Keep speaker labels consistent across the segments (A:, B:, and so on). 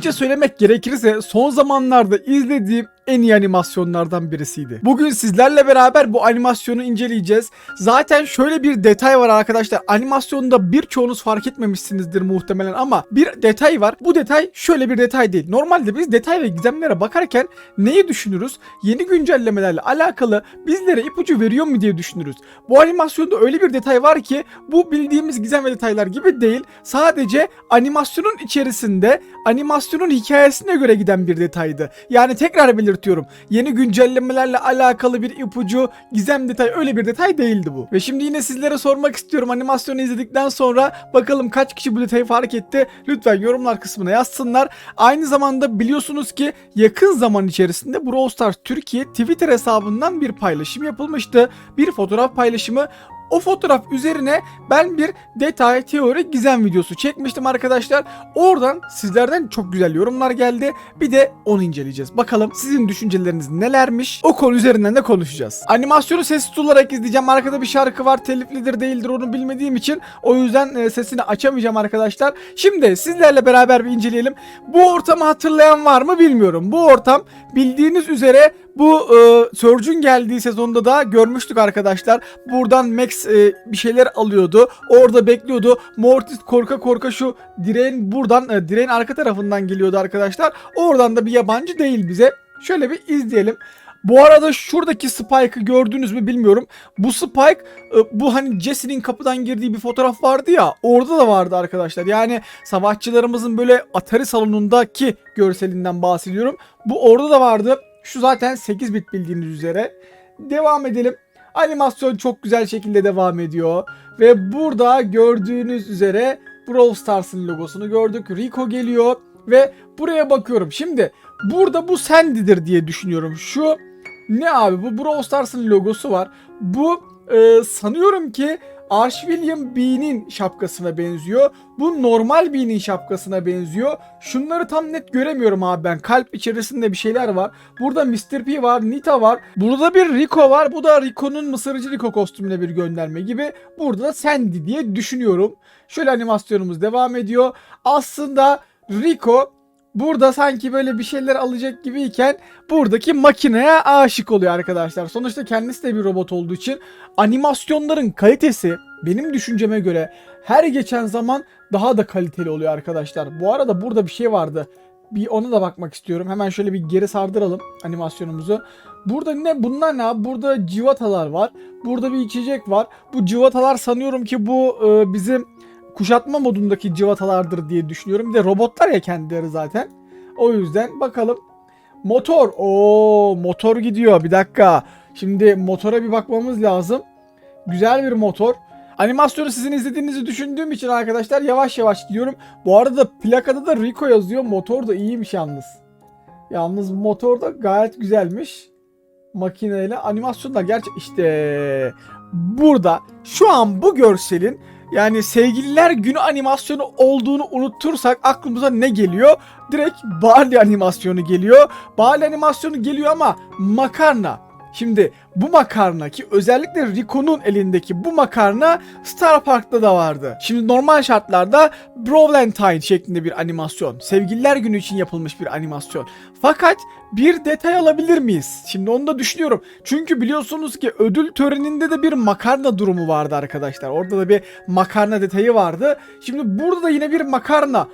A: Açıkça söylemek gerekirse son zamanlarda izlediğim en iyi animasyonlardan birisiydi. Bugün sizlerle beraber bu animasyonu inceleyeceğiz. Zaten şöyle bir detay var arkadaşlar. Animasyonda birçoğunuz fark etmemişsinizdir muhtemelen ama bir detay var. Bu detay şöyle bir detay değil. Normalde biz detay ve gizemlere bakarken neyi düşünürüz? Yeni güncellemelerle alakalı bizlere ipucu veriyor mu diye düşünürüz. Bu animasyonda öyle bir detay var ki bu bildiğimiz gizem ve detaylar gibi değil. Sadece animasyonun içerisinde animasyonun hikayesine göre giden bir detaydı. Yani tekrar belirtiyorum. Yeni güncellemelerle alakalı bir ipucu, gizem detay öyle bir detay değildi bu. Ve şimdi yine sizlere sormak istiyorum animasyonu izledikten sonra bakalım kaç kişi bu detayı fark etti? Lütfen yorumlar kısmına yazsınlar. Aynı zamanda biliyorsunuz ki yakın zaman içerisinde Brawl Stars Türkiye Twitter hesabından bir paylaşım yapılmıştı. Bir fotoğraf paylaşımı o fotoğraf üzerine ben bir detay, teori, gizem videosu çekmiştim arkadaşlar. Oradan sizlerden çok güzel yorumlar geldi. Bir de onu inceleyeceğiz. Bakalım sizin düşünceleriniz nelermiş? O konu üzerinden de konuşacağız. Animasyonu sessiz tutularak izleyeceğim. Arkada bir şarkı var. Teliflidir değildir onu bilmediğim için. O yüzden e, sesini açamayacağım arkadaşlar. Şimdi sizlerle beraber bir inceleyelim. Bu ortamı hatırlayan var mı bilmiyorum. Bu ortam bildiğiniz üzere bu e, Surge'un geldiği sezonda da görmüştük arkadaşlar. Buradan Max e, bir şeyler alıyordu. Orada bekliyordu. Mortis korka korka şu direğin buradan e, direğin arka tarafından geliyordu arkadaşlar. Oradan da bir yabancı değil bize. Şöyle bir izleyelim. Bu arada şuradaki Spike'ı gördünüz mü bilmiyorum. Bu Spike e, bu hani Jesse'nin kapıdan girdiği bir fotoğraf vardı ya. Orada da vardı arkadaşlar. Yani savaşçılarımızın böyle Atari salonundaki görselinden bahsediyorum. Bu orada da vardı. Şu zaten 8 bit bildiğiniz üzere. Devam edelim. Animasyon çok güzel şekilde devam ediyor. Ve burada gördüğünüz üzere Brawl Stars'ın logosunu gördük. Rico geliyor ve buraya bakıyorum. Şimdi burada bu Sandy'dir diye düşünüyorum. Şu ne abi bu Brawl Stars'ın logosu var. Bu e, sanıyorum ki Arch William B'nin şapkasına benziyor. Bu normal B'nin şapkasına benziyor. Şunları tam net göremiyorum abi ben. Kalp içerisinde bir şeyler var. Burada Mr. P var, Nita var. Burada bir Rico var. Bu da Rico'nun Mısırcı Rico kostümüne bir gönderme gibi. Burada da Sandy diye düşünüyorum. Şöyle animasyonumuz devam ediyor. Aslında Rico burada sanki böyle bir şeyler alacak gibiyken buradaki makineye aşık oluyor arkadaşlar. Sonuçta kendisi de bir robot olduğu için animasyonların kalitesi benim düşünceme göre her geçen zaman daha da kaliteli oluyor arkadaşlar. Bu arada burada bir şey vardı. Bir ona da bakmak istiyorum. Hemen şöyle bir geri sardıralım animasyonumuzu. Burada ne bunlar ne? Burada civatalar var. Burada bir içecek var. Bu civatalar sanıyorum ki bu e, bizim kuşatma modundaki civatalardır diye düşünüyorum. Bir de robotlar ya kendileri zaten. O yüzden bakalım. Motor. Oo motor gidiyor. Bir dakika. Şimdi motora bir bakmamız lazım. Güzel bir motor. Animasyonu sizin izlediğinizi düşündüğüm için arkadaşlar yavaş yavaş gidiyorum. Bu arada plakada da Rico yazıyor. Motor da iyiymiş yalnız. Yalnız motor da gayet güzelmiş. Makineyle animasyonlar gerçek işte burada şu an bu görselin yani sevgililer günü animasyonu olduğunu unutursak aklımıza ne geliyor? Direkt Bali animasyonu geliyor. Bali animasyonu geliyor ama makarna. Şimdi bu makarna ki özellikle Rico'nun elindeki bu makarna Star Park'ta da vardı. Şimdi normal şartlarda Brawlentine şeklinde bir animasyon. Sevgililer günü için yapılmış bir animasyon. Fakat bir detay alabilir miyiz? Şimdi onu da düşünüyorum. Çünkü biliyorsunuz ki ödül töreninde de bir makarna durumu vardı arkadaşlar. Orada da bir makarna detayı vardı. Şimdi burada da yine bir makarna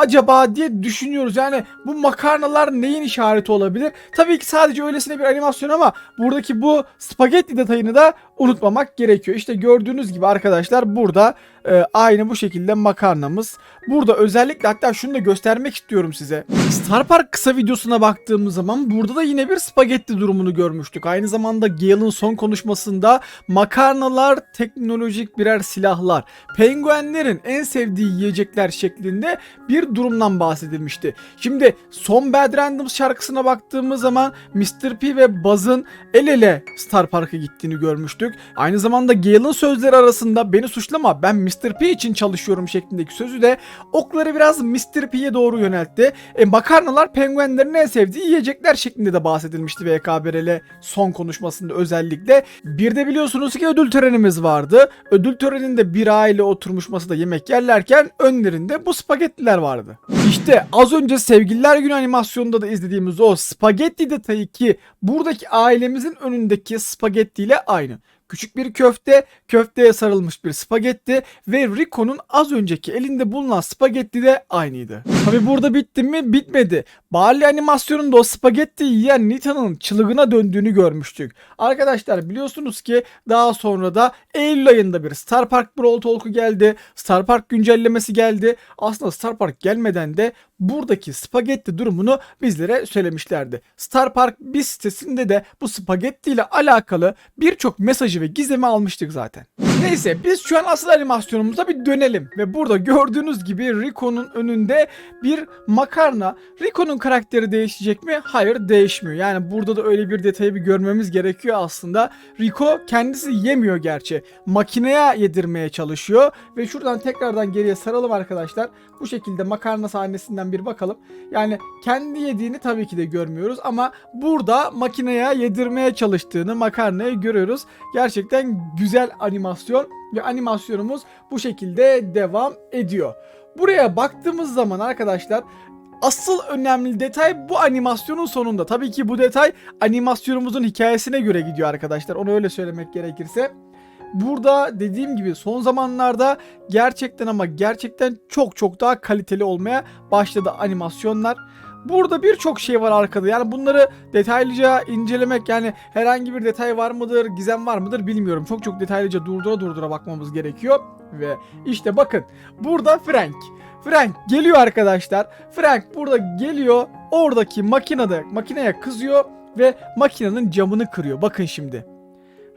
A: acaba diye düşünüyoruz. Yani bu makarnalar neyin işareti olabilir? Tabii ki sadece öylesine bir animasyon ama buradaki bu spagetti detayını da unutmamak gerekiyor. İşte gördüğünüz gibi arkadaşlar burada e, aynı bu şekilde makarnamız. Burada özellikle hatta şunu da göstermek istiyorum size. Star Park kısa videosuna baktığımız zaman burada da yine bir spagetti durumunu görmüştük. Aynı zamanda Gale'ın son konuşmasında makarnalar teknolojik birer silahlar. Penguenlerin en sevdiği yiyecekler şeklinde bir durumdan bahsedilmişti. Şimdi son Bad Randoms şarkısına baktığımız zaman Mr. P ve Buzz'ın el ele Star Park'a gittiğini görmüştük. Aynı zamanda Gale'ın sözleri arasında beni suçlama ben Mr. P için çalışıyorum şeklindeki sözü de okları biraz Mr. P'ye doğru yöneltti. E, makarnalar penguenlerin en sevdiği yiyecekler şeklinde de bahsedilmişti VKBRL son konuşmasında özellikle. Bir de biliyorsunuz ki ödül törenimiz vardı. Ödül töreninde bir aile oturmuş masada yemek yerlerken önlerinde bu spagettiler vardı. İşte az önce Sevgililer Günü animasyonunda da izlediğimiz o spagetti detayı ki buradaki ailemizin önündeki spagetti ile aynı. Küçük bir köfte, köfteye sarılmış bir spagetti ve Rico'nun az önceki elinde bulunan spagetti de aynıydı. Tabi burada bitti mi? Bitmedi. Barley animasyonunda o spagetti yiyen Nita'nın çılgına döndüğünü görmüştük. Arkadaşlar biliyorsunuz ki daha sonra da Eylül ayında bir Star Park Brawl Talk'u geldi. Star Park güncellemesi geldi. Aslında Star Park gelmeden de buradaki spagetti durumunu bizlere söylemişlerdi. Star Park biz sitesinde de bu spagetti ile alakalı birçok mesajı ve gizemi almıştık zaten. Neyse biz şu an asıl animasyonumuza bir dönelim ve burada gördüğünüz gibi Rico'nun önünde bir makarna. Rico'nun karakteri değişecek mi? Hayır değişmiyor. Yani burada da öyle bir detayı bir görmemiz gerekiyor aslında. Rico kendisi yemiyor gerçi. Makineye yedirmeye çalışıyor ve şuradan tekrardan geriye saralım arkadaşlar. Bu şekilde makarna sahnesinden bir bakalım. Yani kendi yediğini tabii ki de görmüyoruz ama burada makineye yedirmeye çalıştığını makarnayı görüyoruz. Gerçekten güzel animasyon ve animasyonumuz bu şekilde devam ediyor. Buraya baktığımız zaman arkadaşlar asıl önemli detay bu animasyonun sonunda. Tabii ki bu detay animasyonumuzun hikayesine göre gidiyor arkadaşlar. Onu öyle söylemek gerekirse. Burada dediğim gibi son zamanlarda gerçekten ama gerçekten çok çok daha kaliteli olmaya başladı animasyonlar. Burada birçok şey var arkada. Yani bunları detaylıca incelemek yani herhangi bir detay var mıdır, gizem var mıdır bilmiyorum. Çok çok detaylıca durdura durdura bakmamız gerekiyor. Ve işte bakın burada Frank. Frank geliyor arkadaşlar. Frank burada geliyor. Oradaki makinede makineye kızıyor ve makinenin camını kırıyor. Bakın şimdi.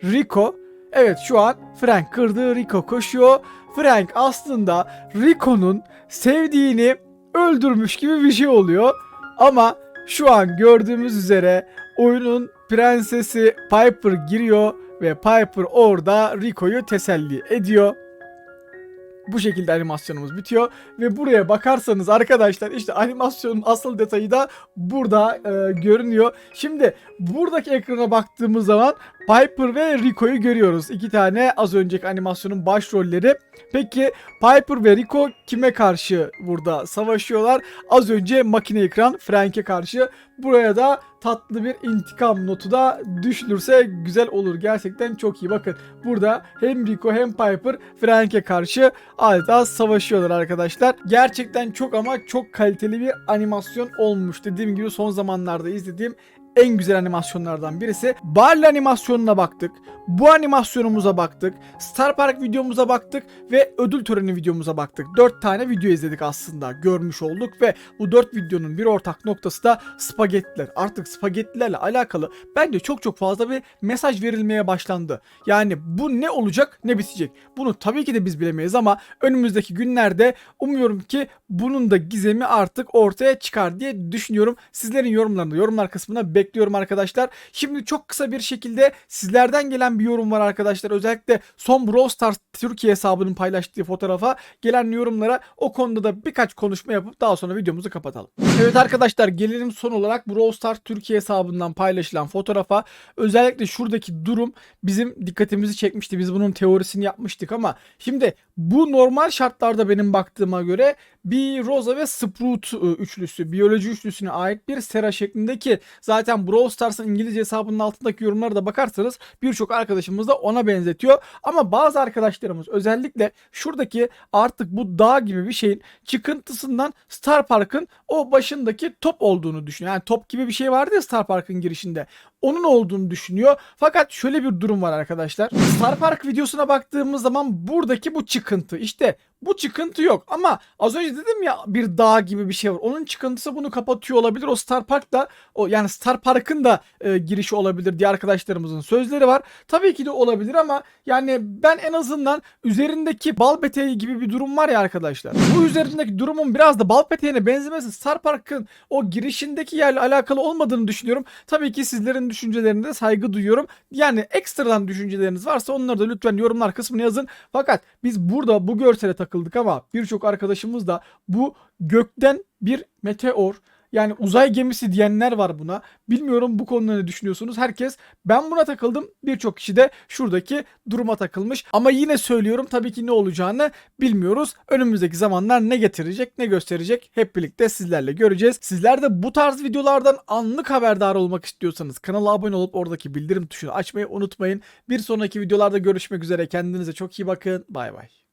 A: Rico Evet şu an Frank kırdı. Rico koşuyor. Frank aslında Rico'nun sevdiğini öldürmüş gibi bir şey oluyor. Ama şu an gördüğümüz üzere oyunun prensesi Piper giriyor ve Piper orada Rico'yu teselli ediyor. Bu şekilde animasyonumuz bitiyor ve buraya bakarsanız arkadaşlar işte animasyonun asıl detayı da burada e, görünüyor. Şimdi buradaki ekrana baktığımız zaman Piper ve Rico'yu görüyoruz. İki tane az önceki animasyonun başrolleri. Peki Piper ve Rico kime karşı burada savaşıyorlar? Az önce makine ekran Frank'e karşı. Buraya da tatlı bir intikam notu da düşünürse güzel olur. Gerçekten çok iyi. Bakın burada hem Rico hem Piper Frank'e karşı adeta savaşıyorlar arkadaşlar. Gerçekten çok ama çok kaliteli bir animasyon olmuş. Dediğim gibi son zamanlarda izlediğim en güzel animasyonlardan birisi. Barley animasyonuna baktık. Bu animasyonumuza baktık. Star Park videomuza baktık ve ödül töreni videomuza baktık. 4 tane video izledik aslında. Görmüş olduk ve bu 4 videonun bir ortak noktası da spagettiler. Artık spagettilerle alakalı bence çok çok fazla bir mesaj verilmeye başlandı. Yani bu ne olacak ne bitecek. Bunu tabii ki de biz bilemeyiz ama önümüzdeki günlerde umuyorum ki bunun da gizemi artık ortaya çıkar diye düşünüyorum. Sizlerin yorumlarını yorumlar kısmına bekliyorum arkadaşlar. Şimdi çok kısa bir şekilde sizlerden gelen bir yorum var arkadaşlar. Özellikle son Brawl Stars Türkiye hesabının paylaştığı fotoğrafa gelen yorumlara o konuda da birkaç konuşma yapıp daha sonra videomuzu kapatalım. Evet arkadaşlar gelelim son olarak Brawl Stars Türkiye hesabından paylaşılan fotoğrafa. Özellikle şuradaki durum bizim dikkatimizi çekmişti. Biz bunun teorisini yapmıştık ama şimdi bu normal şartlarda benim baktığıma göre bir Rosa ve Sprout ı, üçlüsü, biyoloji üçlüsüne ait bir sera şeklindeki zaten Brawl Stars'ın İngilizce hesabının altındaki yorumlara da bakarsanız birçok arkadaşımız da ona benzetiyor. Ama bazı arkadaşlarımız özellikle şuradaki artık bu dağ gibi bir şeyin çıkıntısından Star Park'ın o başındaki top olduğunu düşünüyor. Yani top gibi bir şey vardı ya Star Park'ın girişinde. Onun olduğunu düşünüyor. Fakat şöyle bir durum var arkadaşlar. Star Park videosuna baktığımız zaman buradaki bu çıkıntı. İşte bu çıkıntı yok ama az önce dedim ya bir dağ gibi bir şey var. Onun çıkıntısı bunu kapatıyor olabilir. O Star Park da o yani Star Park'ın da e, girişi olabilir diye arkadaşlarımızın sözleri var. Tabii ki de olabilir ama yani ben en azından üzerindeki bal peteği gibi bir durum var ya arkadaşlar. Bu üzerindeki durumun biraz da bal peteğine benzemesi Star Park'ın o girişindeki yerle alakalı olmadığını düşünüyorum. Tabii ki sizlerin düşüncelerine de saygı duyuyorum. Yani ekstradan düşünceleriniz varsa onları da lütfen yorumlar kısmına yazın. Fakat biz burada bu görsele takıldık ama birçok arkadaşımız da bu gökten bir meteor Yani uzay gemisi diyenler var buna. Bilmiyorum bu konuda ne düşünüyorsunuz? Herkes ben buna takıldım. Birçok kişi de şuradaki duruma takılmış. Ama yine söylüyorum tabii ki ne olacağını bilmiyoruz. Önümüzdeki zamanlar ne getirecek ne gösterecek hep birlikte sizlerle göreceğiz. Sizler de bu tarz videolardan anlık haberdar olmak istiyorsanız kanala abone olup oradaki bildirim tuşunu açmayı unutmayın. Bir sonraki videolarda görüşmek üzere. Kendinize çok iyi bakın. Bay bay.